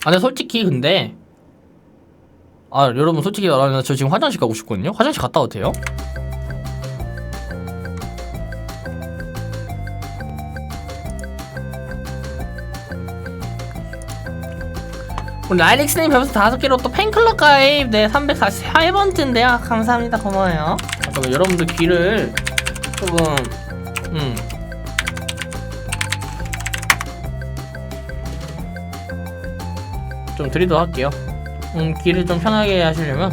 아 근데 솔직히 근데 아 여러분 솔직히 말하면 저 지금 화장실 가고 싶거든요? 화장실 갔다 와도 돼요? 우리 라일릭스님 별풍선 다섯 개로 또 팬클럽 가입. 네 344번째인데요. 감사합니다. 고마워요. 잠깐만 여러분들 귀를 조금 음 좀 드리도록 할게요. 음, 길을 좀 편하게 하시려면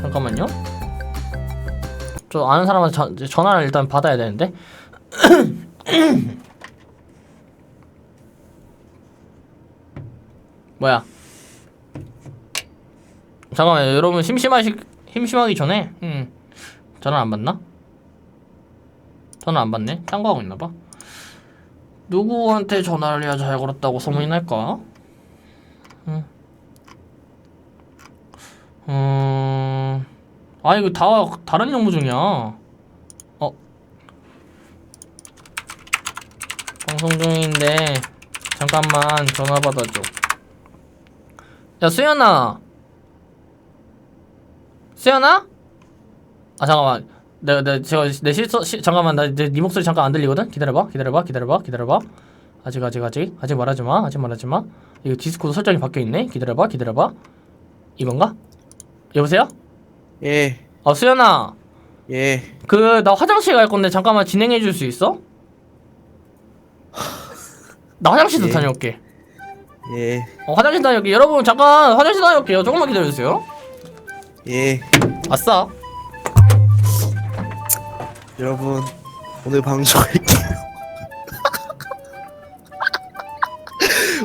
잠깐만요. 저 아는 사람한테 전- 전화를 일단 받아야 되는데. 뭐야? 잠깐만 요 여러분 심심하시 심심하기 전에 음 전화 안 받나? 전화 안 받네. 딴 거 하고 있나 봐. 누구한테 전화를 해야 잘 걸었다고 소문이 날까? 음. 음. 아 이거 다 다른 업무 중이야. 어. 방송 중인데 잠깐만 전화 받아줘. 야 수연아. 수연아? 아 잠깐만. 내가 내가 제가 내 실수 시, 잠깐만 나네 목소리 잠깐 안 들리거든. 기다려봐. 기다려봐. 기다려봐. 기다려봐. 아직 아직 아직 아직 말하지 마. 아직 말하지 마. 이거 디스코드 설정이 바뀌어 있네. 기다려봐. 기다려봐. 이건가? 여보세요? 예, 어 수연아. 예. 그 나 화장실 갈 건데 잠깐만 진행해 줄 수 있어? 나 화장실도 예. 다녀올게. 예, 어, 화장실 다녀올게. 여러분 잠깐 화장실 다녀올게요. 조금만 기다려 주세요. 예. 아싸. 여러분, 오늘 방송할게요.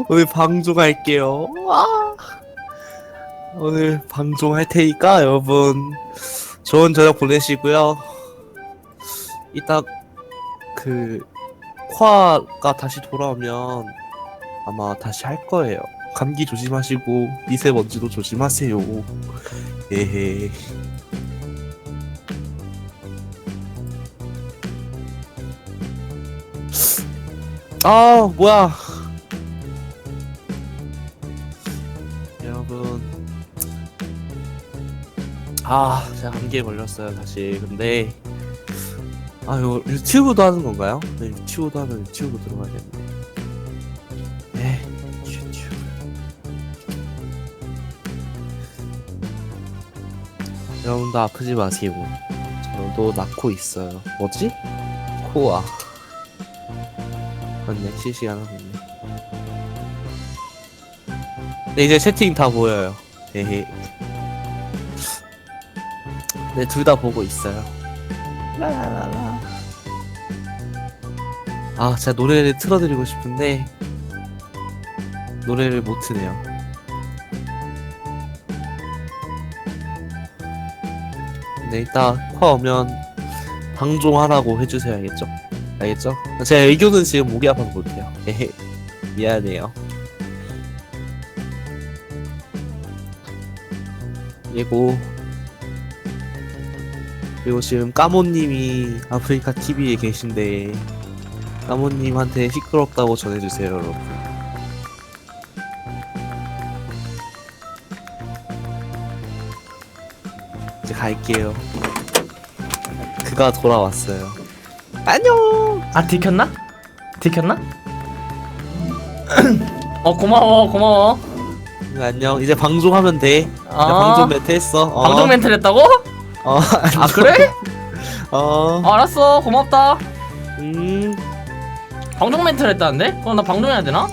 오늘 방송할게요. 와. 오늘 방송할 테니까 여러분 좋은 저녁 보내시고요. 이따 그 코아가 다시 돌아오면 아마 다시 할 거예요. 감기 조심하시고 미세먼지도 조심하세요. 에헤. 아 뭐야 여러분 아 제가 감기에 걸렸어요 다시 근데 아 이거 유튜브도 하는 건가요? 네 유튜브도 하면 유튜브 들어가야겠네 네 유튜브. 여러분도 아프지 마시고 저도 낳고 있어요. 뭐지? 코아. 맞네 실시간 하고 네네 이제 채팅 다 보여요 헤헤 네 둘 다 보고 있어요 라라라라 아 제가 노래를 틀어드리고 싶은데 노래를 못 트네요 네 이따 화 오면 방종하라고 해주세요 알겠죠? 알겠죠? 제 의견은 지금 목이 아파서 못해요. 에헤. 미안해요. 그리고 그리고 지금 까모님이 아프리카 TV에 계신데 까모님한테 시끄럽다고 전해주세요, 여러분. 이제 갈게요. 그가 돌아왔어요. 안녕. 아 들켰나? 들켰나? 어 고마워 고마워. 응, 안녕. 이제 방송하면 돼. 아, 나 방송 멘트 했어. 어. 방송 멘트를 했다고? 어. 아 그래? 어. 어, 알았어 고맙다. 음. 방송 멘트를 했다는데? 그럼 나 방송해야 되나?